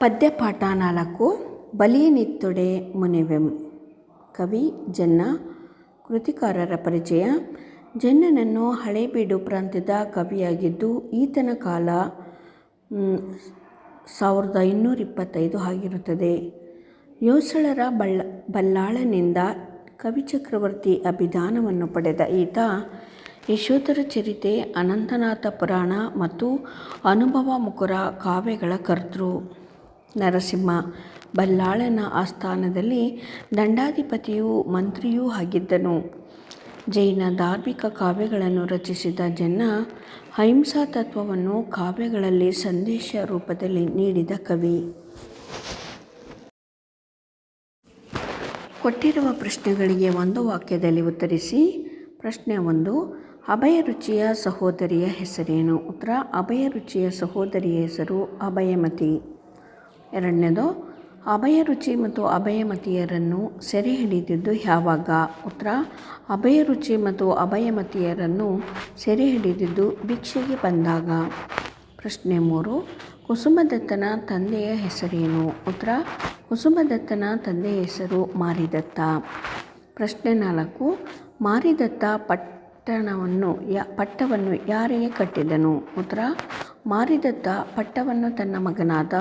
ಪದ್ಯಪಾಠ ನಾಲ್ಕು, ಬಲಿಯನಿತ್ತೊಡೆ ಮುನಿವೆಂ. ಕವಿ ಜನ್ನ, ಕೃತಿಕಾರರ ಪರಿಚಯ. ಜನ್ನನನ್ನು ಹಳೇಬೀಡು ಪ್ರಾಂತ್ಯದ ಕವಿಯಾಗಿದ್ದು, ಈತನ ಕಾಲ ಸಾವಿರದ ಇನ್ನೂರ ಇಪ್ಪತ್ತೈದು ಆಗಿರುತ್ತದೆ. ಯೋಸಳರ ಬಳ್ಳ, ಬಲ್ಲಾಳನಿಂದ ಕವಿಚಕ್ರವರ್ತಿ ಅಭಿದಾನವನ್ನು ಪಡೆದ ಈತ, ಯಶೋಧರ ಚರಿತೆ, ಅನಂತನಾಥ ಪುರಾಣ ಮತ್ತು ಅನುಭವ ಮುಕುರ ಕಾವ್ಯಗಳ ಕರ್ತೃ. ನರಸಿಂಹ ಬಲ್ಲಾಳನ ಆಸ್ಥಾನದಲ್ಲಿ ದಂಡಾಧಿಪತಿಯೂ ಮಂತ್ರಿಯೂ ಆಗಿದ್ದನು. ಜೈನ ಧಾರ್ಮಿಕ ಕಾವ್ಯಗಳನ್ನು ರಚಿಸಿದ ಜನ್ನ ಅಹಿಂಸಾ ತತ್ವವನ್ನು ಕಾವ್ಯಗಳಲ್ಲಿ ಸಂದೇಶ ರೂಪದಲ್ಲಿ ನೀಡಿದ ಕವಿ. ಕೊಟ್ಟಿರುವ ಪ್ರಶ್ನೆಗಳಿಗೆ ಒಂದು ವಾಕ್ಯದಲ್ಲಿ ಉತ್ತರಿಸಿ, ಪ್ರಶ್ನೆ ಒಂದು ಅಭಯರುಚಿಯ ಸಹೋದರಿಯ ಹೆಸರೇನು? ಉತ್ತರ, ಅಭಯ ರುಚಿಯ ಸಹೋದರಿಯ ಹೆಸರು ಅಭಯಮತಿ. ಎರಡನೇದು, ಅಭಯ ರುಚಿ ಮತ್ತು ಅಭಯಮತಿಯರನ್ನು ಸೆರೆ ಹಿಡಿದಿದ್ದು ಯಾವಾಗ? ಉತ್ತರ, ಅಭಯ ರುಚಿ ಮತ್ತು ಅಭಯಮತಿಯರನ್ನು ಸೆರೆ ಹಿಡಿದಿದ್ದು ಭಿಕ್ಷೆಗೆ ಬಂದಾಗ. ಪ್ರಶ್ನೆ ಮೂರು, ಕುಸುಮದತ್ತನ ತಂದೆಯ ಹೆಸರೇನು? ಉತ್ತರ, ಕುಸುಮದತ್ತನ ತಂದೆಯ ಹೆಸರು ಮಾರಿದತ್ತ. ಪ್ರಶ್ನೆ ನಾಲ್ಕು, ಮಾರಿದತ್ತ ಪಟ್ಟಣವನ್ನು ಯ, ಪಟ್ಟವನ್ನು ಯಾರಿಗೆ ಕಟ್ಟಿದನು? ಉತ್ತರ ಮಾರಿದತ್ತ ಪಟ್ಟವನ್ನು ತನ್ನ ಮಗನಾದ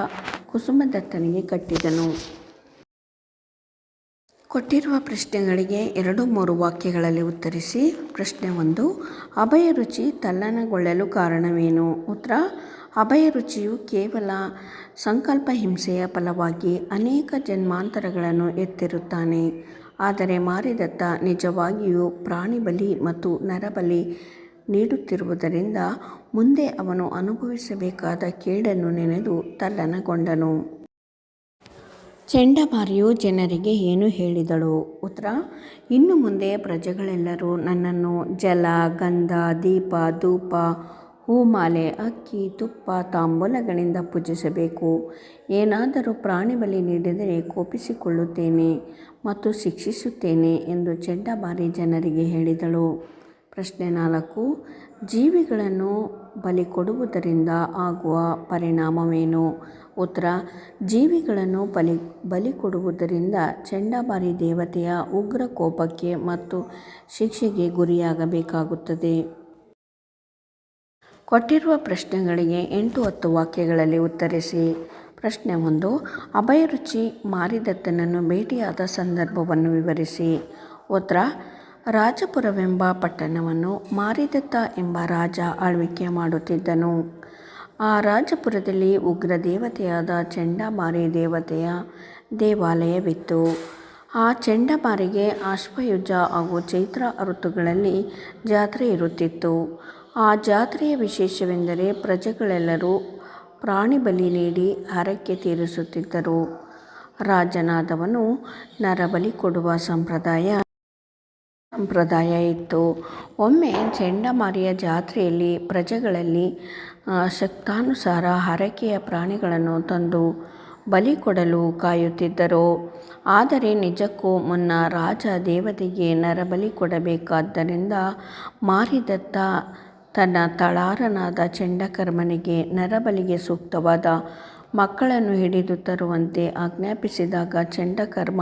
ಕುಸುಮದತ್ತನಿಗೆ ಕಟ್ಟಿದನು. ಕೊಟ್ಟಿರುವ ಪ್ರಶ್ನೆಗಳಿಗೆ ಎರಡು ಮೂರು ವಾಕ್ಯಗಳಲ್ಲಿ ಉತ್ತರಿಸಿ, ಪ್ರಶ್ನೆ ಒಂದು, ಅಭಯ ರುಚಿ ತಲ್ಲಣಗೊಳ್ಳಲು ಕಾರಣವೇನು? ಉತ್ತರ, ಅಭಯ ರುಚಿಯು ಕೇವಲ ಸಂಕಲ್ಪ ಹಿಂಸೆಯ ಫಲವಾಗಿ ಅನೇಕ ಜನ್ಮಾಂತರಗಳನ್ನು ಎತ್ತಿರುತ್ತಾನೆ. ಆದರೆ ಮಾರಿದತ್ತ ನಿಜವಾಗಿಯೂ ಪ್ರಾಣಿ ಬಲಿ ಮತ್ತು ನರಬಲಿ ನೀಡುತ್ತಿರುವುದರಿಂದ ಮುಂದೆ ಅವನು ಅನುಭವಿಸಬೇಕಾದ ಕೇಡನ್ನು ನೆನೆದು ತಲ್ಲಣಗೊಂಡನು ಚಂಡಮಾರಿಯು ಜನರಿಗೆ ಏನು ಹೇಳಿದಳು? ಉತ್ತರ, ಇನ್ನು ಮುಂದೆ ಪ್ರಜೆಗಳೆಲ್ಲರೂ ನನ್ನನ್ನು ಜಲ, ಗಂಧ, ದೀಪ, ಧೂಪ, ಹೂಮಾಲೆ, ಅಕ್ಕಿ, ತುಪ್ಪ, ತಾಂಬೂಲಗಳಿಂದ ಪೂಜಿಸಬೇಕು. ಏನಾದರೂ ಪ್ರಾಣಿ ಬಲಿ ನೀಡಿದರೆ ಕೋಪಿಸಿಕೊಳ್ಳುತ್ತೇನೆ ಮತ್ತು ಶಿಕ್ಷಿಸುತ್ತೇನೆ ಎಂದು ಚಂಡಮಾರಿ ಜನರಿಗೆ ಹೇಳಿದಳು. ಪ್ರಶ್ನೆ ನಾಲ್ಕು, ಜೀವಿಗಳನ್ನು ಬಲಿ ಕೊಡುವುದರಿಂದ ಆಗುವ ಪರಿಣಾಮವೇನು? ಉತ್ತರ, ಜೀವಿಗಳನ್ನು ಬಲಿ ಬಲಿ ಕೊಡುವುದರಿಂದ ಚಂಡಮಾರಿ ದೇವತೆಯ ಉಗ್ರ ಕೋಪಕ್ಕೆ ಮತ್ತು ಶಿಕ್ಷೆಗೆ ಗುರಿಯಾಗಬೇಕಾಗುತ್ತದೆ. ಕೊಟ್ಟಿರುವ ಪ್ರಶ್ನೆಗಳಿಗೆ ಎಂಟು ಹತ್ತು ವಾಕ್ಯಗಳಲ್ಲಿ ಉತ್ತರಿಸಿ. ಪ್ರಶ್ನೆ ಒಂದು, ಅಭಯರುಚಿ ಮಾರಿದತ್ತನನ್ನು ಭೇಟಿಯಾದ ಸಂದರ್ಭವನ್ನು ವಿವರಿಸಿ. ಉತ್ತರ ರಾಜಪುರವೆಂಬ ಪಟ್ಟಣವನ್ನು ಮಾರಿದತ್ತ ಎಂಬ ರಾಜ ಆಳ್ವಿಕೆ ಮಾಡುತ್ತಿದ್ದನು. ಆ ರಾಜಪುರದಲ್ಲಿ ಉಗ್ರ ದೇವತೆಯಾದ ಚಂಡಮಾರಿ ದೇವತೆಯ ದೇವಾಲಯವಿತ್ತು. ಆ ಚಂಡಮಾರಿಗೆ ಆಶ್ವಯುಜ ಹಾಗೂ ಚೈತ್ರ ಋತುಗಳಲ್ಲಿ ಜಾತ್ರೆ ಇರುತ್ತಿತ್ತು. ಆ ಜಾತ್ರೆಯ ವಿಶೇಷವೆಂದರೆ ಪ್ರಜೆಗಳೆಲ್ಲರೂ ಪ್ರಾಣಿ ಬಲಿ ನೀಡಿ ಹರಕೆ ತೀರಿಸುತ್ತಿದ್ದರು. ರಾಜನಾದವನು ನರಬಲಿ ಕೊಡುವ ಸಂಪ್ರದಾಯ ಸಂಪ್ರದಾಯ ಇತ್ತು. ಒಮ್ಮೆ ಚೆಂಡಮಾರಿಯ ಜಾತ್ರೆಯಲ್ಲಿ ಪ್ರಜೆಗಳಲ್ಲಿ ಶಕ್ತಾನುಸಾರ ಹರಕೆಯ ಪ್ರಾಣಿಗಳನ್ನು ತಂದು ಬಲಿ ಕೊಡಲು ಕಾಯುತ್ತಿದ್ದರು. ಆದರೆ ನಿಜಕ್ಕೂ ಮುನ್ನ ರಾಜ ದೇವತೆಗೆ ನರಬಲಿ ಕೊಡಬೇಕಾದ್ದರಿಂದ ಮಾರಿದತ್ತ ತನ್ನ ತಳಾರನಾದ ಚಂಡಕರ್ಮನಿಗೆ ನರಬಲಿಗೆ ಸೂಕ್ತವಾದ ಮಕ್ಕಳನ್ನು ಹಿಡಿದು ತರುವಂತೆ ಆಜ್ಞಾಪಿಸಿದಾಗ ಚಂಡಕರ್ಮ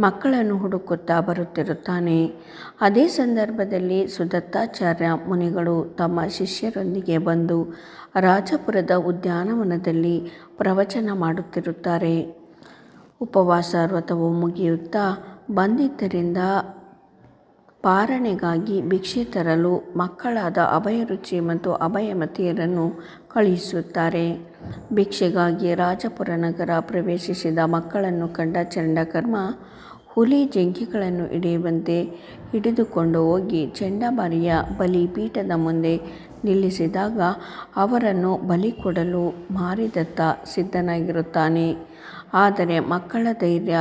ಮಕ್ಕಳನ್ನು ಹುಡುಕುತ್ತಾ ಬರುತ್ತಿರುತ್ತಾನೆ. ಅದೇ ಸಂದರ್ಭದಲ್ಲಿ ಸುದತ್ತಾಚಾರ್ಯ ಮುನಿಗಳು ತಮ್ಮ ಶಿಷ್ಯರೊಂದಿಗೆ ಬಂದು ರಾಜಪುರದ ಉದ್ಯಾನವನದಲ್ಲಿ ಪ್ರವಚನ ಮಾಡುತ್ತಿರುತ್ತಾರೆ. ಉಪವಾಸ ವ್ರತವು ಮುಗಿಯುತ್ತಾ ಬಂದಿದ್ದರಿಂದ ಪಾರಣೆಗಾಗಿ ಭಿಕ್ಷೆ ತರಲು ಮಕ್ಕಳಾದ ಅಭಯರುಚಿ ಮತ್ತು ಅಭಯಮತಿಯರನ್ನು ಕಳುಹಿಸುತ್ತಾರೆ. ಭಿಕ್ಷೆಗಾಗಿ ರಾಜಪುರ ನಗರ ಪ್ರವೇಶಿಸಿದ ಮಕ್ಕಳನ್ನು ಕಂಡ ಚಂಡಕರ್ಮ ಹುಲಿ ಜಿಂಕೆಗಳನ್ನು ಹಿಡಿಯುವಂತೆ ಹಿಡಿದುಕೊಂಡು ಹೋಗಿ ಚಂಡಮಾರಿಯ ಬಲಿಪೀಠದ ಮುಂದೆ ನಿಲ್ಲಿಸಿದಾಗ ಅವರನ್ನು ಬಲಿ ಕೊಡಲು ಮಾರಿದತ್ತ ಸಿದ್ಧನಾಗಿರುತ್ತಾನೆ. ಆದರೆ ಮಕ್ಕಳ ಧೈರ್ಯ,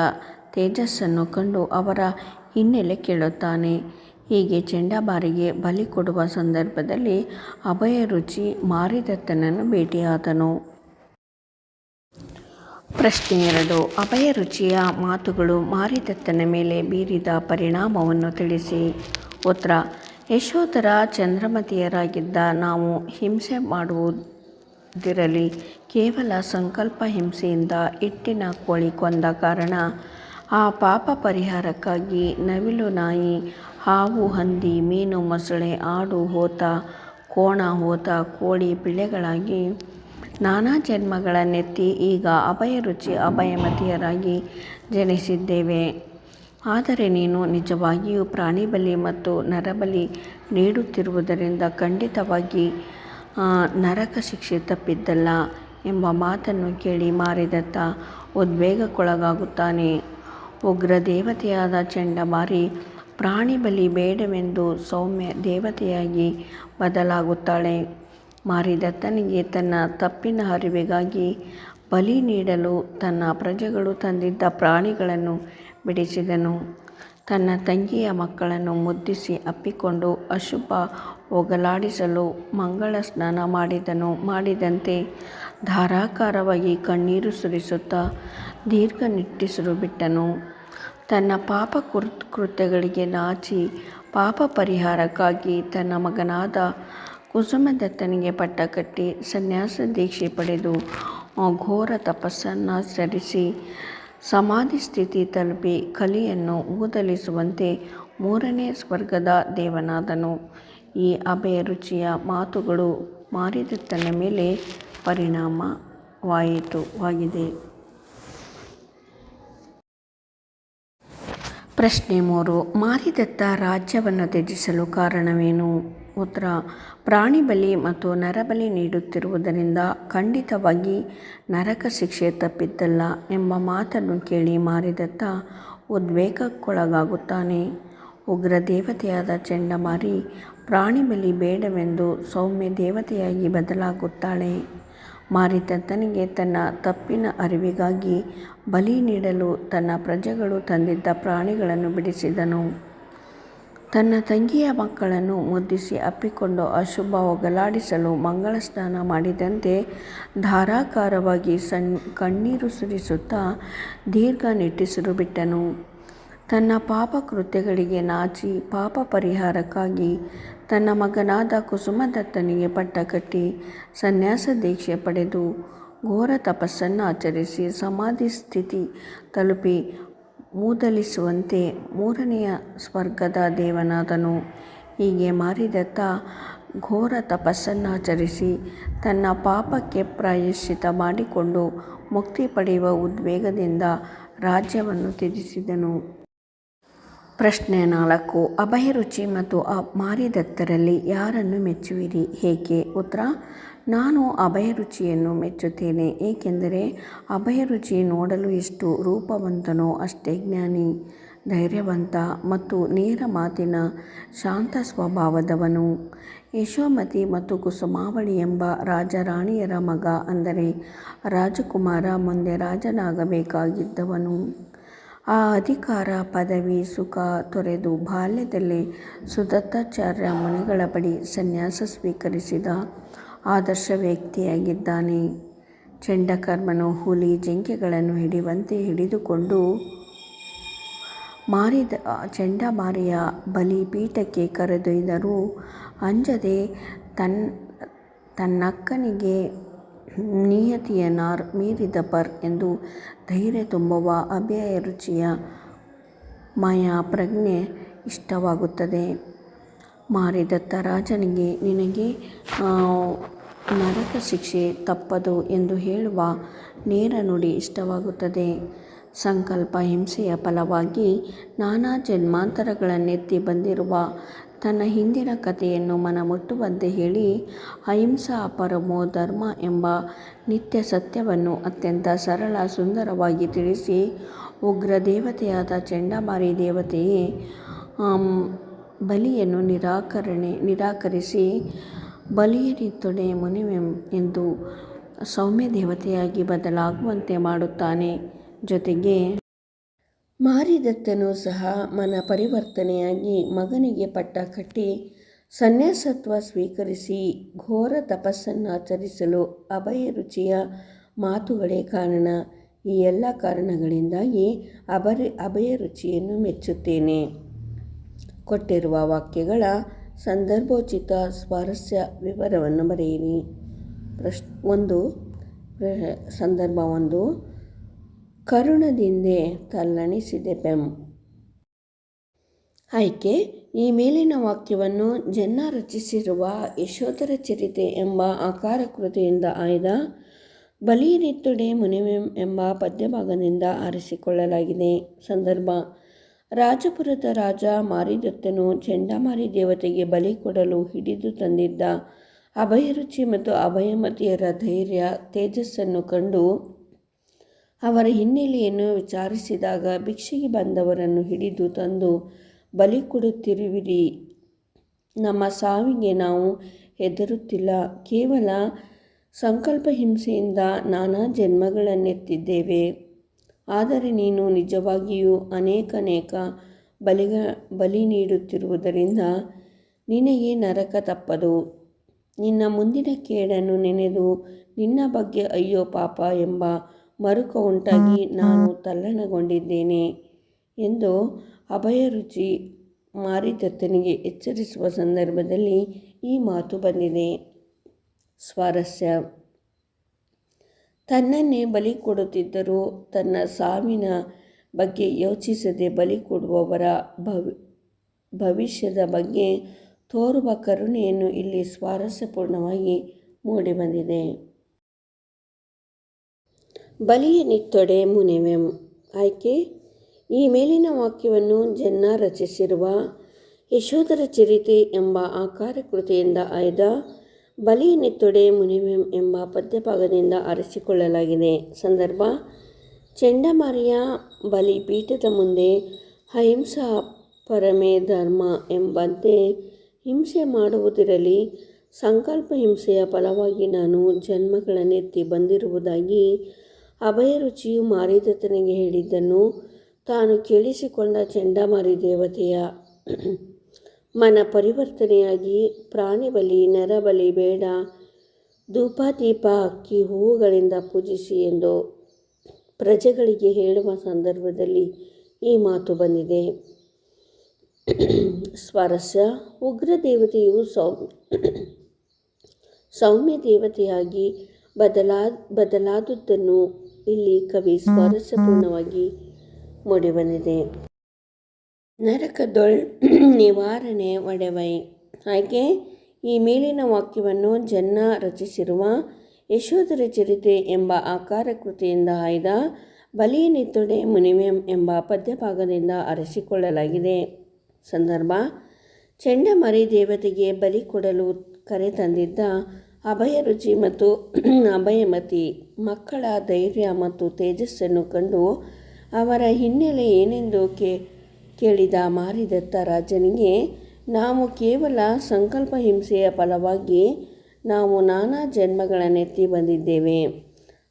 ತೇಜಸ್ಸನ್ನು ಕಂಡು ಅವರ ಹಿನ್ನೆಲೆ ಕೇಳುತ್ತಾನೆ. ಹೀಗೆ ಚೆಂಡಾಬಾರಿಗೆ ಬಲಿ ಕೊಡುವ ಸಂದರ್ಭದಲ್ಲಿ ಅಭಯ ರುಚಿ ಮಾರಿದತ್ತನನ್ನು ಭೇಟಿಯಾದನು. ಪ್ರಶ್ನೆ ಎರಡು. ಅಭಯ ರುಚಿಯ ಮಾತುಗಳು ಮಾರಿದತ್ತನ ಮೇಲೆ ಬೀರಿದ ಪರಿಣಾಮವನ್ನು ತಿಳಿಸಿ. ಉತ್ತರ. ಯಶೋಧರ ಚಂದ್ರಮತಿಯರಾಗಿದ್ದ ನಾವು ಹಿಂಸೆ ಮಾಡುವುದಿರಲಿ. ಕೇವಲ ಸಂಕಲ್ಪ ಹಿಂಸೆಯಿಂದ ಹಿಟ್ಟಿನ ಕೋಳಿ ಕೊಂದ ಕಾರಣ ಆ ಪಾಪ ಪರಿಹಾರಕ್ಕಾಗಿ ನವಿಲು ನಾಯಿ, ಹಾವು ಹಂದಿ, ಮೀನು ಮೊಸಳೆ, ಆಡು ಹೋತ, ಕೋಣ ಹೋತ, ಕೋಳಿ ಪಿಳ್ಳೆಗಳಾಗಿ ನಾನಾ ಜನ್ಮಗಳನ್ನೆತ್ತಿ ಈಗ ಅಭಯ ರುಚಿ ಅಭಯಮತಿಯರಾಗಿ ಜನಿಸಿದ್ದೇವೆ. ಆದರೆ ನೀನು ನಿಜವಾಗಿಯೂ ಪ್ರಾಣಿಬಲಿ ಮತ್ತು ನರಬಲಿ ನೀಡುತ್ತಿರುವುದರಿಂದ ಖಂಡಿತವಾಗಿ ನರಕ ಶಿಕ್ಷೆ ತಪ್ಪಿದ್ದಲ್ಲ ಎಂಬ ಮಾತನ್ನು ಕೇಳಿ ಮಾರಿದತ್ತ ಉದ್ವೇಗಕ್ಕೊಳಗಾಗುತ್ತಾನೆ. ಉಗ್ರ ದೇವತೆಯಾದ ಚಂಡಮಾರಿ ಪ್ರಾಣಿ ಬಲಿ ಬೇಡವೆಂದು ಸೌಮ್ಯ ದೇವತೆಯಾಗಿ ಬದಲಾಗುತ್ತಾಳೆ. ಮಾರಿದತ್ತನಿಗೆ ತನ್ನ ತಪ್ಪಿನ ಅರಿವಿಗಾಗಿ ಬಲಿ ನೀಡಲು ತನ್ನ ಪ್ರಜೆಗಳು ತಂದಿದ್ದ ಪ್ರಾಣಿಗಳನ್ನು ಬಿಡಿಸಿದನು. ತನ್ನ ತಂಗಿಯ ಮಕ್ಕಳನ್ನು ಮುದ್ದಿಸಿ ಅಪ್ಪಿಕೊಂಡು ಅಶುಭ ಹೋಗಲಾಡಿಸಲು ಮಂಗಳ ಸ್ನಾನ ಮಾಡಿದನು. ಮಾಡಿದಂತೆ ಧಾರಾಕಾರವಾಗಿ ಕಣ್ಣೀರು ಸುರಿಸುತ್ತಾ ದೀರ್ಘ ನಿಟ್ಟುಸಿರು ಬಿಟ್ಟನು. ತನ್ನ ಪಾಪ ಕೃತ್ಯಗಳಿಗೆ ನಾಚಿ ಪಾಪ ಪರಿಹಾರಕ್ಕಾಗಿ ತನ್ನ ಮಗನಾದ ಕುಸುಮದತ್ತನಿಗೆ ಪಟ್ಟ ಕಟ್ಟಿ ಸನ್ಯಾಸ ದೀಕ್ಷೆ ಪಡೆದು ಘೋರ ತಪಸ್ಸನ್ನಾಚರಿಸಿ ಸಮಾಧಿ ಸ್ಥಿತಿ ತಲುಪಿ ಕಲಿಯನ್ನು ಊದಲಿಸುವಂತೆ ಮೂರನೇ ಸ್ವರ್ಗದ ದೇವನಾದನು. ಈ ಅಭಯ ರುಚಿಯ ಮಾತುಗಳು ಮಾರಿದತ್ತನ ಮೇಲೆ ಪರಿಣಾಮವಾಯಿತು, ವಾಗಿದೆ. ಪ್ರಶ್ನೆ ಮೂರು, ಮಾರಿದತ್ತ ರಾಜ್ಯವನ್ನು ತ್ಯಜಿಸಲು ಕಾರಣವೇನು? ಉತ್ತರ, ಪ್ರಾಣಿ ಬಲಿ ಮತ್ತು ನರಬಲಿ ನೀಡುತ್ತಿರುವುದರಿಂದ ಖಂಡಿತವಾಗಿ ನರಕ ಶಿಕ್ಷೆ ತಪ್ಪಿದ್ದಲ್ಲ ಎಂಬ ಮಾತನ್ನು ಕೇಳಿ ಮಾರಿದತ್ತ ಉದ್ವೇಗಕ್ಕೊಳಗಾಗುತ್ತಾನೆ. ಉಗ್ರ ದೇವತೆಯಾದ ಚಂಡಮಾರಿ, ಪ್ರಾಣಿ ಬಲಿ ಬೇಡವೆಂದು ಸೌಮ್ಯ ದೇವತೆಯಾಗಿ ಬದಲಾಗುತ್ತಾಳೆ. ಮಾರಿದತ್ತನಿಗೆ ತನ್ನ ತಪ್ಪಿನ ಅರಿವಿಗಾಗಿ ಬಲಿ ನೀಡಲು ತನ್ನ ಪ್ರಜೆಗಳು ತಂದಿದ್ದ ಪ್ರಾಣಿಗಳನ್ನು ಬಿಡಿಸಿದನು. ತನ್ನ ತಂಗಿಯ ಮಕ್ಕಳನ್ನು ಮುದ್ದಿಸಿ ಅಪ್ಪಿಕೊಂಡು ಅಶುಭ ಹೋಗಲಾಡಿಸಲು ಮಂಗಳ ಸ್ನಾನ ಮಾಡಿದಂತೆ ಧಾರಾಕಾರವಾಗಿ ಸಣ್, ಕಣ್ಣೀರು ಸುರಿಸುತ್ತಾ ದೀರ್ಘ ನಿಟ್ಟುಸಿರು ಬಿಟ್ಟನು. ತನ್ನ ಪಾಪ ಕೃತ್ಯಗಳಿಗೆ ನಾಚಿ ಪಾಪ ಪರಿಹಾರಕ್ಕಾಗಿ ತನ್ನ ಮಗನಾದ ಕುಸುಮದತ್ತನಿಗೆ ಪಟ್ಟ ಕಟ್ಟಿ ಸನ್ಯಾಸ ದೀಕ್ಷೆ ಪಡೆದು ಘೋರ ತಪಸ್ಸನ್ನು ಆಚರಿಸಿ ಸಮಾಧಿ ಸ್ಥಿತಿ ತಲುಪಿ ಮೂದಲಿಸುವಂತೆ ಮೂರನೆಯ ಸ್ವರ್ಗದ ದೇವನಾದನು. ಹೀಗೆ ಮಾರಿದತ್ತ ಘೋರ ತಪಸ್ಸನ್ನಾಚರಿಸಿ ತನ್ನ ಪಾಪಕ್ಕೆ ಪ್ರಾಯಶ್ಚಿತ ಮಾಡಿಕೊಂಡು ಮುಕ್ತಿ ಪಡೆಯುವ ಉದ್ವೇಗದಿಂದ ರಾಜ್ಯವನ್ನು ತ್ಯಜಿಸಿದನು. ಪ್ರಶ್ನೆ ನಾಲ್ಕು, ಅಭಯರುಚಿ ಮತ್ತು ಮಾರಿದತ್ತರಲ್ಲಿ ಯಾರನ್ನು ಮೆಚ್ಚುವಿರಿ? ಹೇಗೆ ಉತ್ತರ, ನಾನು ಅಭಯರುಚಿಯನ್ನು ಮೆಚ್ಚುತ್ತೇನೆ, ಏಕೆಂದರೆ ಅಭಯರುಚಿ ನೋಡಲು ಎಷ್ಟು ರೂಪವಂತನೋ ಅಷ್ಟೇ ಜ್ಞಾನಿ, ಧೈರ್ಯವಂತ ಮತ್ತು ನೇರ ಮಾತಿನ ಶಾಂತ ಸ್ವಭಾವದವನು. ಯಶೋಮತಿ ಮತ್ತು ಕುಸುಮಾವಳಿ ಎಂಬ ರಾಜರಾಣಿಯರ ಮಗ ಅಂದರೆ ರಾಜಕುಮಾರ ಮುಂದೆ ರಾಜನಾಗಬೇಕಾಗಿದ್ದವನು. ಆ ಅಧಿಕಾರ, ಪದವಿ, ಸುಖ ತೊರೆದು ಬಾಲ್ಯದಲ್ಲಿ ಸುದತ್ತಾಚಾರ್ಯ ಮುನಿಗಳ ಬಳಿ ಸನ್ಯಾಸ ಸ್ವೀಕರಿಸಿದ ಆದರ್ಶ ವ್ಯಕ್ತಿಯಾಗಿದ್ದಾನೆ. ಚಂಡಕರ್ಮನು ಹುಲಿ ಜಿಂಕೆಗಳನ್ನು ಹಿಡಿಯುವಂತೆ ಹಿಡಿದುಕೊಂಡು ಮಾರಿದ ಚಂಡಮಾರಿಯ ಬಲಿಪೀಠಕ್ಕೆ ಕರೆದೊಯ್ದರೂ. ಅಂಜದೆ ತನ್ನ, ತನ್ನಕ್ಕನಿಗೆ ನಿಯತಿಯ ನಾರ್ ಮೀರಿದ ಪರ್ ಎಂದು ಧೈರ್ಯ ತುಂಬುವ ಅಭಯ ರುಚಿಯ ಮಾಯಾ ಪ್ರಜ್ಞೆ ಇಷ್ಟವಾಗುತ್ತದೆ. ಮಾರಿದತ್ತ ರಾಜನಿಗೆ, ನಿನಗೆ ನರಕ ಶಿಕ್ಷೆ ತಪ್ಪದು ಎಂದು ಹೇಳುವ ನೇರ ನುಡಿ ಇಷ್ಟವಾಗುತ್ತದೆ. ಸಂಕಲ್ಪ ಹಿಂಸೆಯ ಫಲವಾಗಿ ನಾನಾ ಜನ್ಮಾಂತರಗಳನ್ನೆತ್ತಿ ಬಂದಿರುವ ತನ್ನ ಹಿಂದಿನ ಕಥೆಯನ್ನು ಮನಮುಟ್ಟುವಂತೆ ಹೇಳಿ, ಅಹಿಂಸಾ ಪರಮೋ ಧರ್ಮ ಎಂಬ ನಿತ್ಯ ಸತ್ಯವನ್ನು ಅತ್ಯಂತ ಸರಳ ಸುಂದರವಾಗಿ ತಿಳಿಸಿ ಉಗ್ರ ದೇವತೆಯಾದ ಚಂಡಮಾರಿ ದೇವತೆಯೇ ಬಲಿಯನ್ನು ನಿರಾಕರಣೆ, ನಿರಾಕರಿಸಿ ಬಲಿಯನಿತ್ತೊಡೆ ಮುನಿವೆಂ ಎಂದು ಸೌಮ್ಯ ದೇವತೆಯಾಗಿ ಬದಲಾಗುವಂತೆ ಮಾಡುತ್ತಾನೆ. ಜೊತೆಗೆ ಮಾರಿದತ್ತನು ಸಹ ಮನ ಪರಿವರ್ತನೆಯಾಗಿ ಮಗನಿಗೆ ಪಟ್ಟ ಕಟ್ಟಿ ಸನ್ಯಾಸತ್ವ ಸ್ವೀಕರಿಸಿ ಘೋರ ತಪಸ್ಸನ್ನಾಚರಿಸಲು ಅಭಯ ರುಚಿಯ ಮಾತುಗಳೇ ಕಾರಣ. ಈ ಎಲ್ಲ ಕಾರಣಗಳಿಂದಾಗಿ ಅಭರಿ, ಅಭಯ ರುಚಿಯನ್ನು ಮೆಚ್ಚುತ್ತೇನೆ. ಕೊಟ್ಟಿರುವ ವಾಕ್ಯಗಳ ಸಂದರ್ಭೋಚಿತ ಸ್ವಾರಸ್ಯ ವಿವರವನ್ನು ಬರೆಯಿರಿ. ಪ್ರಶ್, ಒಂದು ಸಂದರ್ಭ ಒಂದು. ಕರುಣದಿಂದೆ ತಲ್ಲಣಿಸಿದೆ ಪೆಂ. ಆಯ್ಕೆ, ಈ ಮೇಲಿನ ವಾಕ್ಯವನ್ನು ಜನ್ನ ರಚಿಸಿರುವ ಯಶೋಧರ ಚರಿತೆ ಎಂಬ ಆಕಾರ ಕೃತಿಯಿಂದ ಆಯ್ದ ಬಲಿಯನಿತ್ತೊಡೆ ಮುನಿವೆಂ ಎಂಬ ಪದ್ಯಭಾಗದಿಂದ ಆರಿಸಿಕೊಳ್ಳಲಾಗಿದೆ. ಸಂದರ್ಭ, ರಾಜಪುರದ ರಾಜ ಮಾರಿದತ್ತನು ಚಂಡಮಾರಿ ದೇವತೆಗೆ ಬಲಿ ಕೊಡಲು ಹಿಡಿದು ತಂದಿದ್ದ ಅಭಯರುಚಿ ಮತ್ತು ಅಭಯಮತಿಯರ ಧೈರ್ಯ, ತೇಜಸ್ಸನ್ನು ಕಂಡು ಅವರ ಹಿನ್ನೆಲೆಯನ್ನು ವಿಚಾರಿಸಿದಾಗ ಭಿಕ್ಷೆಗೆ ಬಂದವರನ್ನು ಹಿಡಿದು ತಂದು ಬಲಿ ಕೊಡುತ್ತಿರುವಿರಿ. ನಮ್ಮ ಸಾವಿಗೆ ನಾವು ಹೆದರುತ್ತಿಲ್ಲ. ಕೇವಲ ಸಂಕಲ್ಪ ಹಿಂಸೆಯಿಂದ ನಾನಾ ಜನ್ಮಗಳನ್ನೆತ್ತಿದ್ದೇವೆ. ಆದರೆ ನೀನು ನಿಜವಾಗಿಯೂ ಅನೇಕ ಬಲಿಗ, ಬಲಿ ನೀಡುತ್ತಿರುವುದರಿಂದ ನಿನಗೆ ನರಕ ತಪ್ಪದು. ನಿನ್ನ ಮುಂದಿನ ಕೇಡನ್ನು ನೆನೆದು ನಿನ್ನ ಬಗ್ಗೆ ಅಯ್ಯೋ ಪಾಪ ಎಂಬ ಮರುಕ ಉಂಟಾಗಿ ನಾನು ತಲ್ಲಣಗೊಂಡಿದ್ದೇನೆ ಎಂದು ಅಭಯ ರುಚಿ ಮಾರಿದತ್ತನಿಗೆ ಎಚ್ಚರಿಸುವ ಸಂದರ್ಭದಲ್ಲಿ ಈ ಮಾತು ಬಂದಿದೆ. ಸ್ವಾರಸ್ಯ. ತನ್ನನ್ನೇ ಬಲಿ ಕೊಡುತ್ತಿದ್ದರೂ ತನ್ನ ಸಾವಿನ ಬಗ್ಗೆ ಯೋಚಿಸದೆ ಬಲಿ ಕೊಡುವವರ ಭವಿ ಭವಿಷ್ಯದ ಬಗ್ಗೆ ತೋರುವ ಕರುಣೆಯನ್ನು ಇಲ್ಲಿ ಸ್ವಾರಸ್ಯಪೂರ್ಣವಾಗಿ ಮೂಡಿಬಂದಿದೆ. ಬಲಿಯ ನಿತ್ತೊಡೆ ಮುನಿವೆಂ ಆಯ್ಕೆ. ಈ ಮೇಲಿನ ವಾಕ್ಯವನ್ನು ಜನ್ನ ರಚಿಸಿರುವ ಯಶೋಧರ ಚರಿತೆ ಎಂಬ ಆಕಾರ ಕೃತಿಯಿಂದ ಆಯ್ದ ಬಲಿ ನಿತ್ತೊಡೆ ಮುನಿವೆಂ ಎಂಬ ಪದ್ಯಭಾಗದಿಂದ ಆರಿಸಿಕೊಳ್ಳಲಾಗಿದೆ. ಸಂದರ್ಭ, ಚಂಡಮಾರಿಯ ಬಲಿ ಪೀಠದ ಮುಂದೆ ಅಹಿಂಸಾ ಪರಮೇ ಧರ್ಮ ಎಂಬಂತೆ ಹಿಂಸೆ ಮಾಡುವುದಿರಲಿ, ಸಂಕಲ್ಪ ಹಿಂಸೆಯ ಫಲವಾಗಿ ನಾನು ಜನ್ಮಗಳನ್ನೆತ್ತಿ ಬಂದಿರುವುದಾಗಿ ಅಭಯರುಚಿಯು ಮಾರಿದತನಿಗೆ ಹೇಳಿದ್ದನ್ನು ತಾನು ಕೇಳಿಸಿಕೊಂಡ ಚಂಡಮಾರಿ ದೇವತೆಯ ಮನ ಪರಿವರ್ತನೆಯಾಗಿ ಪ್ರಾಣಿ ಬಲಿ ನರಬಲಿ ಬೇಡ ಧೂಪ ದೀಪ ಅಕ್ಕಿ, ಹೂವುಗಳಿಂದ ಪೂಜಿಸಿ ಎಂದು ಪ್ರಜೆಗಳಿಗೆ ಹೇಳುವ ಸಂದರ್ಭದಲ್ಲಿ ಈ ಮಾತು ಬಂದಿದೆ. ಸ್ವಾರಸ್ಯ, ಉಗ್ರ ದೇವತೆಯು ಸೌಮ್ಯ ಸೌಮ್ಯ ದೇವತೆಯಾಗಿ ಬದಲಾ ಬದಲಾದುದನ್ನು ಇಲ್ಲಿ ಕವಿ ಸ್ವಾರಸ್ಯಪೂರ್ಣವಾಗಿ ಮೂಡಿಬಂದಿದೆ ನರಕದೊಳ್ ನಿವಾರಣೆ ಒಡೆವೈ. ಹಾಗೆ ಈ ಮೇಲಿನ ವಾಕ್ಯವನ್ನು ಜನ್ನ ರಚಿಸಿರುವ ಯಶೋಧರ ಚರಿತೆ ಎಂಬ ಆಕಾರ ಕೃತಿಯಿಂದ ಆಯ್ದ ಬಲಿಯನಿತ್ತೊಡೆ ಮುನಿವೆಂ ಎಂಬ ಪದ್ಯಭಾಗದಿಂದ ಅರಸಿಕೊಳ್ಳಲಾಗಿದೆ. ಸಂದರ್ಭ ಚಂಡಮರಿ ದೇವತೆಗೆ ಬಲಿ ಕೊಡಲು ಕರೆ ತಂದಿದ್ದ ಅಭಯರುಚಿ ಮತ್ತು ಅಭಯಮತಿ, ಮಕ್ಕಳ ಧೈರ್ಯ ಮತ್ತು ತೇಜಸ್ಸನ್ನು ಕಂಡು ಅವರ ಹಿನ್ನೆಲೆ ಏನೆಂದು ಕೇ, ಕೇಳಿದ ಮಾರಿದತ್ತ ರಾಜನಿಗೆ, ನಾವು ಕೇವಲ ಸಂಕಲ್ಪ ಹಿಂಸೆಯ ಫಲವಾಗಿ ನಾವು ನಾನಾ ಜನ್ಮಗಳನ್ನೆತ್ತಿ ಬಂದಿದ್ದೇವೆ.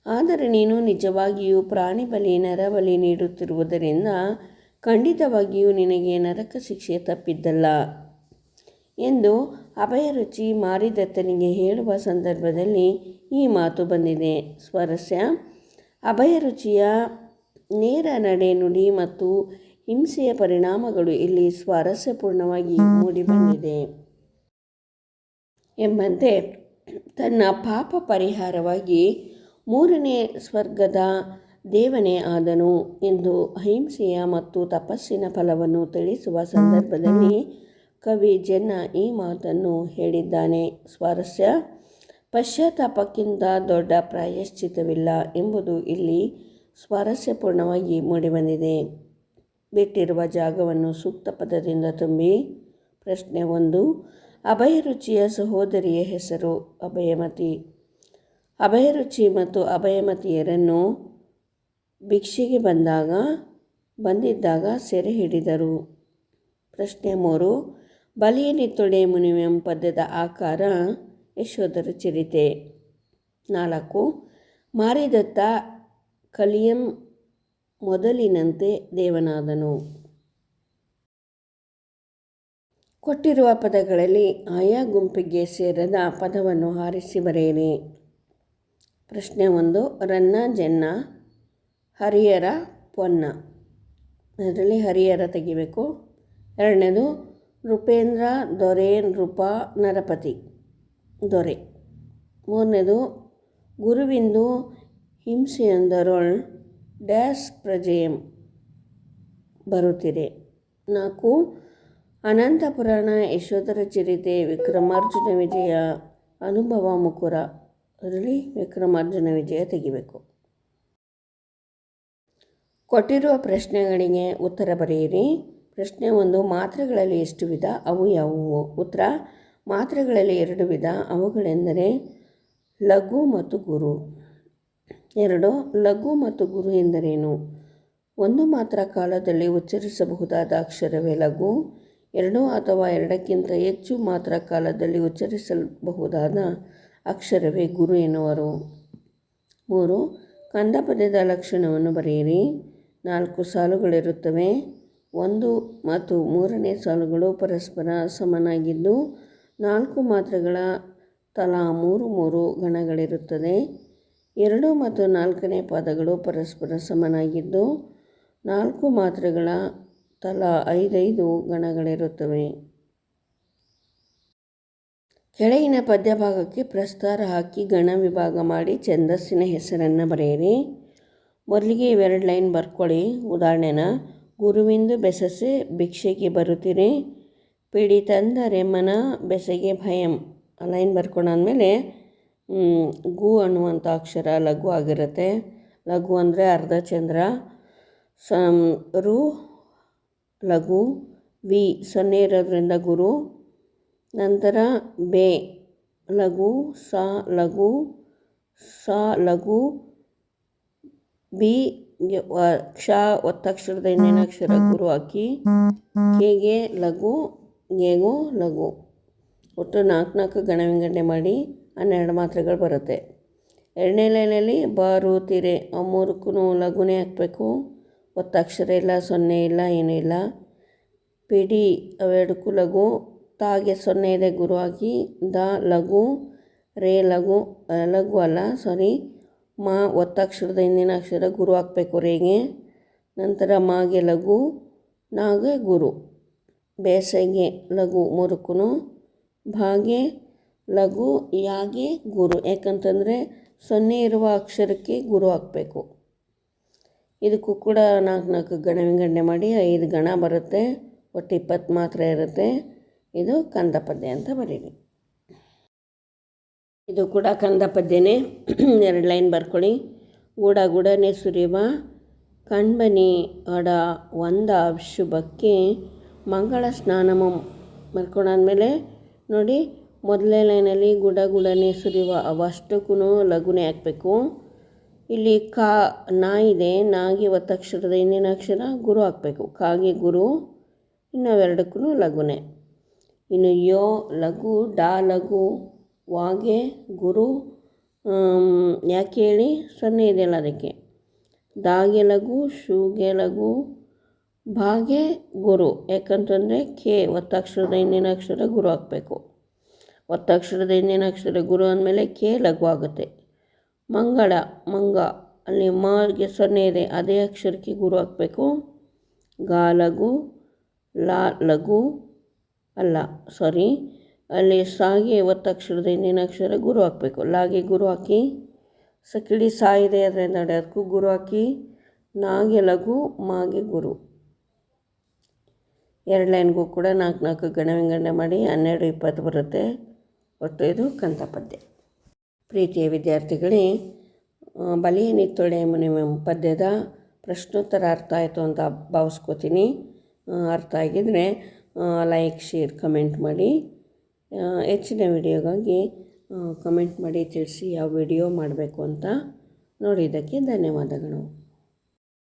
ಆದರೆ ನೀನು ನಿಜವಾಗಿಯೂ ಪ್ರಾಣಿ ಬಲಿ ನರಬಲಿ ನೀಡುತ್ತಿರುವುದರಿಂದ ಖಂಡಿತವಾಗಿಯೂ ನಿನಗೆ ನರಕ ಶಿಕ್ಷೆ ತಪ್ಪಿದ್ದಲ್ಲ ಎಂದು ಅಭಯರುಚಿ ಮಾರಿದತ್ತನಿಗೆ ಹೇಳುವ ಸಂದರ್ಭದಲ್ಲಿ ಈ ಮಾತು ಬಂದಿದೆ. ಸ್ವರಸ್ಯ ಅಭಯರುಚಿಯ ನೇರ ನಡೆ ನುಡಿ ಮತ್ತು ಹಿಂಸೆಯ ಪರಿಣಾಮಗಳು ಇಲ್ಲಿ ಸ್ವಾರಸ್ಯಪೂರ್ಣವಾಗಿ ಮೂಡಿಬಂದಿದೆ ಎಂಬಂತೆ ತನ್ನ ಪಾಪ ಪರಿಹಾರವಾಗಿ ಮೂರನೇ ಸ್ವರ್ಗದ ದೇವನೇ ಆದನು ಎಂದು ಅಹಿಂಸೆಯ ಮತ್ತು ತಪಸ್ಸಿನ ಫಲವನ್ನು ತಿಳಿಸುವ ಸಂದರ್ಭದಲ್ಲಿ ಕವಿ ಜನ್ನ ಈ ಮಾತನ್ನು ಹೇಳಿದ್ದಾನೆ. ಸ್ವಾರಸ್ಯ ಪಶ್ಚಾತ್ತಾಪಕ್ಕಿಂತ ದೊಡ್ಡ ಪ್ರಾಯಶ್ಚಿತವಿಲ್ಲ ಎಂಬುದು ಇಲ್ಲಿ ಸ್ವಾರಸ್ಯಪೂರ್ಣವಾಗಿ ಮೂಡಿಬಂದಿದೆ. ಬಿಟ್ಟಿರುವ ಜಾಗವನ್ನು ಸೂಕ್ತ ಪದದಿಂದ ತುಂಬಿ, ಪ್ರಶ್ನೆ ಒಂದು ಅಭಯರುಚಿಯ ಸಹೋದರಿಯ ಹೆಸರು ಅಭಯಮತಿ. ಅಭಯರುಚಿ ಮತ್ತು ಅಭಯಮತಿಯರನ್ನು ಭಿಕ್ಷೆಗೆ ಬಂದಾಗ, ಬಂದಿದ್ದಾಗ ಸೆರೆ ಹಿಡಿದರು. ಪ್ರಶ್ನೆ ಮೂರು ಬಲಿಯನಿತ್ತೊಡೆ ಮುನಿವೆಂ ಪದ್ಯದ ಆಕಾರ ಯಶೋಧರ ಚರಿತೆ. ನಾಲ್ಕು, ಮಾರಿದತ್ತ ಕಲಿಯಂ ಮೊದಲಿನಂತೆ ದೇವನಾದನು. ಕೊಟ್ಟಿರುವ ಪದಗಳಲ್ಲಿ ಆಯಾ ಗುಂಪಿಗೆ ಸೇರದ ಪದವನ್ನು ಹಾರಿಸಿ ಬರೆಯಿರಿ. ಪ್ರಶ್ನೆ ಒಂದು, ರನ್ನ, ಜನ್ನ ಹರಿಯರ ಪೊನ್ನ. ಅದರಲ್ಲಿ ಹರಿಯರ ತೆಗಿಬೇಕು. ಎರಡನೇದು ನೃಪೇಂದ್ರ ದೊರೆ ನೃಪ ನರಪತಿ. ದೊರೆ. ಮೂರನೇದು, ಗುರುವಿಂದು ಹಿಂಸೆಯೊಂದರೊಳ್ ಡ್ಯಾಸ್ ಪ್ರಜೆಯಂ ಬರುತ್ತಿದೆ. ನಾಲ್ಕು ಅನಂತ ಪುರಾಣ ಯಶೋಧರ ಚರಿತೆ ವಿಕ್ರಮಾರ್ಜುನ ವಿಜಯ ಅನುಭವ ಮುಕುರ. ಅದರಲ್ಲಿ ವಿಕ್ರಮಾರ್ಜುನ ವಿಜಯ ತೆಗಿಬೇಕು. ಕೊಟ್ಟಿರುವ ಪ್ರಶ್ನೆಗಳಿಗೆ ಉತ್ತರ ಬರೆಯಿರಿ. ಪ್ರಶ್ನೆ ಒಂದು, ಮಾತ್ರೆಗಳಲ್ಲಿ ಎಷ್ಟು ವಿಧ? ಅವು ಯಾವುವು? ಉತ್ತರ, ಮಾತ್ರೆಗಳಲ್ಲಿ ಎರಡು ವಿಧ. ಅವುಗಳೆಂದರೆ ಲಘು ಮತ್ತು ಗುರು. ಎರಡು, ಲಘು ಮತ್ತು ಗುರು ಎಂದರೇನು? ಒಂದು ಮಾತ್ರ ಕಾಲದಲ್ಲಿ ಉಚ್ಚರಿಸಬಹುದಾದ ಅಕ್ಷರವೇ ಲಘು. ಎರಡು ಅಥವಾ ಎರಡಕ್ಕಿಂತ ಹೆಚ್ಚು ಮಾತ್ರ ಕಾಲದಲ್ಲಿ ಉಚ್ಚರಿಸಬಹುದಾದ ಅಕ್ಷರವೇ ಗುರು ಎನ್ನುವರು. ಮೂರು ಕಂದ ಪದ್ಯದ ಲಕ್ಷಣವನ್ನು ಬರೆಯಿರಿ. ನಾಲ್ಕು ಸಾಲುಗಳಿರುತ್ತವೆ. ಒಂದು ಮತ್ತು ಮೂರನೇ ಸಾಲುಗಳು ಪರಸ್ಪರ ಸಮನಾಗಿದ್ದು, ನಾಲ್ಕು ಮಾತ್ರೆಗಳ ತಲಾ ಮೂರು ಮೂರು ಗಣಗಳಿರುತ್ತದೆ. ಎರಡು ಮತ್ತು ನಾಲ್ಕನೇ ಪದಗಳು ಪರಸ್ಪರ ಸಮನಾಗಿದ್ದು, ನಾಲ್ಕು ಮಾತ್ರೆಗಳ ತಲಾ ಐದೈದು ಗಣಗಳಿರುತ್ತವೆ. ಕೆಳಗಿನ ಪದ್ಯಭಾಗಕ್ಕೆ ಪ್ರಸ್ತಾರ ಹಾಕಿ ಗಣ ವಿಭಾಗ ಮಾಡಿ ಛಂದಸ್ಸಿನ ಹೆಸರನ್ನು ಬರೆಯಿರಿ. ಮೊದಲಿಗೆ ಇವೆರಡು ಲೈನ್ ಬರ್ಕೊಳ್ಳಿ ಉದಾಹರಣೆನ ಗುರುವಿಂದು ಬೆಸಸೆ ಭಿಕ್ಷೆಗೆ ಬರುತ್ತೀರಿ. ಪಿಡಿ ತಂದರೆ ಮನ ಬೆಸಗೆ ಭಯಂ. ಲೈನ್ ಬರ್ಕೊಂಡಾದ್ಮೇಲೆ ಗು ಅನ್ನುವಂಥ ಅಕ್ಷರ ಲಘು ಆಗಿರುತ್ತೆ. ಲಘು ಅಂದರೆ ಅರ್ಧ ಚಂದ್ರ. ಸಂ, ರು, ಲಘು, ವಿ ಸೊನ್ನೆ ಇರೋದ್ರಿಂದ ಗುರು. ನಂತರ ಬೆ, ಲಘು, ಸ ಲಘು ಸ, ಲಘು, ಬಿ ಕ್ಷ ಒತ್ತಕ್ಷರದ ಅಕ್ಷರ ಗುರು ಹಾಕಿ, ಕೆಗೆ ಲಘು, ಗೆಗೂ ಲಘು. ಒಟ್ಟು ನಾಲ್ಕು ನಾಲ್ಕು ಗಣ ವಿಂಗಡಣೆ ಮಾಡಿ ಹನ್ನೆರಡು ಮಾತ್ರೆಗಳು ಬರುತ್ತೆ. ಎರಡನೇ ಲೈನಲ್ಲಿ ಬಾರು ತಿರೆ ಆ ಮೂರಕ್ಕೂ ಲಘುನೇ ಹಾಕಬೇಕು. ಒತ್ತಕ್ಷರ ಇಲ್ಲ, ಸೊನ್ನೆ ಇಲ್ಲ, ಏನೂ ಇಲ್ಲ. ಪಿಡಿ ಅವೆರಡಕ್ಕೂ ಲಘು. ತಾಗೆ ಸೊನ್ನೆ ಇದೆ ಗುರು ಹಾಕಿ, ದ, ಲಘು, ರೇ, ಲಘು ಲಘು ಅಲ್ಲ, ಸಾರಿ. ಮಾ ಒತ್ತಕ್ಷರದ ಹಿಂದಿನ ಅಕ್ಷರ ಗುರು ಹಾಕಬೇಕು ರೇಗೆ. ನಂತರ ಮಾಗೆ ಲಘು, ನಾಗೆ ಗುರು. ಬೇಸಗೆ ಲಘು ಮುರುಕುನು. ಭಾಗೆ ಲಘು, ಯಾಗೆ ಗುರು. ಯಾಕಂತಂದರೆ ಸೊನ್ನೆ ಇರುವ ಅಕ್ಷರಕ್ಕೆ ಗುರು ಹಾಕಬೇಕು. ಇದಕ್ಕೂ ಕೂಡ ನಾಲ್ಕು ನಾಲ್ಕು ಗಣ ವಿಂಗಡಣೆ ಮಾಡಿ ಐದು ಗಣ ಬರುತ್ತೆ. ಒಟ್ಟು ಇಪ್ಪತ್ತು ಮಾತ್ರ ಇರುತ್ತೆ. ಇದು ಕಂದ ಪದ್ಯ ಅಂತ ಬರೀರಿ. ಇದು ಕೂಡ ಕಂದ ಪದ್ಯನೇ. ಎರಡು ಲೈನ್ ಬರ್ಕೊಳ್ಳಿ. ಗೂಡ ಗುಡನೆ ಸುರಿವ ಕಣ್ಬನಿ ಅಡ ಒಂದ ಶುಭಕ್ಕೆ ಮಂಗಳ ಸ್ನಾನಮ. ಬರ್ಕೊಂಡಾದ್ಮೇಲೆ ನೋಡಿ, ಮೊದಲನೇ ಲೈನಲ್ಲಿ ಗುಡ ಗುಡನೆ ಸುರಿವ ಅವಷ್ಟಕ್ಕೂ ಲಘುನೆ ಹಾಕಬೇಕು. ಇಲ್ಲಿ ಕಾ, ನಾ ಇದೆ, ನಾಗಿ ಒತ್ತಕ್ಷರದ ಇನ್ನೇನು ಅಕ್ಷರ ಗುರು ಹಾಕಬೇಕು. ಕಾಗೆ ಗುರು ಇನ್ನವೆರಡಕ್ಕೂ ಲಘುನೆ. ಇನ್ನು ಯೋ, ಲಘು, ಡಾ, ಲಘು ವಾಗೆ, ಗುರು ಯಾಕೆ ಹೇಳಿ? ಸೊನ್ನೆ ಇದೆಯಲ್ಲ ಅದಕ್ಕೆ ದಾಗೆ ಲಘು, ಶೂಗೆ ಲಘು, ಭಾಗೆ, ಗುರು. ಯಾಕಂತಂದರೆ ಕೆ, ಒತ್ತಕ್ಷರದ ಹಿಂದಿನ ಅಕ್ಷರ ಗುರು ಹಾಕಬೇಕು. ಒತ್ತಕ್ಷರದ ಹಿಂದಿನ ಅಕ್ಷರ ಗುರು ಅಂದಮೇಲೆ ಕೆ ಲಘು ಆಗುತ್ತೆ. ಮಂಗಳ, ಮಂಗ. ಅಲ್ಲಿ ಮಾಗೆ ಸೊನ್ನೆ ಇದೆ. ಅದೇ ಅಕ್ಷರಕ್ಕೆ ಗುರು ಹಾಕಬೇಕು. ಗಾ ಲಘು, ಲಾ ಲಘು, ಅಲ್ಲ ಸಾರಿ ಅಲ್ಲಿ ಸಾಗೆ ಒತ್ತಕ್ಷರದ ಹಿಂದಿನ ಅಕ್ಷರ ಗುರು ಹಾಕಬೇಕು. ಲಾಗಿ ಗುರು ಹಾಕಿ ಸಕಿಡಿ ಸಾ ಇದೆ ಅದರಿಂದ ಗುರು ಹಾಕಿ, ನಾಗೆ ಲಘು, ಮಾಗೆ ಗುರು. ಎರಡು ಲೈನ್ಗೂ ಕೂಡ ನಾಲ್ಕು ನಾಲ್ಕು ಗಣ ವಿಂಗಡಣೆ ಮಾಡಿ ಹನ್ನೆರಡು ಇಪ್ಪತ್ತು ಬರುತ್ತೆ. ಒಟ್ಟು ಇದು ಕಂತ ಪದ್ಯ ಪ್ರೀತಿಯ ವಿದ್ಯಾರ್ಥಿಗಳೇ ಬಲಿಯ ನಿತ್ತೊಳೆ ಮುನಿಮ ಪದ್ಯದ ಪ್ರಶ್ನೋತ್ತರ ಅರ್ಥ ಆಯಿತು ಅಂತ ಭಾವಿಸ್ಕೋತೀನಿ. ಅರ್ಥ ಆಗಿದ್ದರೆ ಲೈಕ್ ಶೇರ್ ಕಮೆಂಟ್ ಮಾಡಿ. ಹೆಚ್ಚಿನ ವಿಡಿಯೋಗಾಗಿ ಕಮೆಂಟ್ ಮಾಡಿ ತಿಳಿಸಿ ಯಾವ ವಿಡಿಯೋ ಮಾಡಬೇಕು ಅಂತ ನೋಡಿದ್ದಕ್ಕೆ ಧನ್ಯವಾದಗಳು.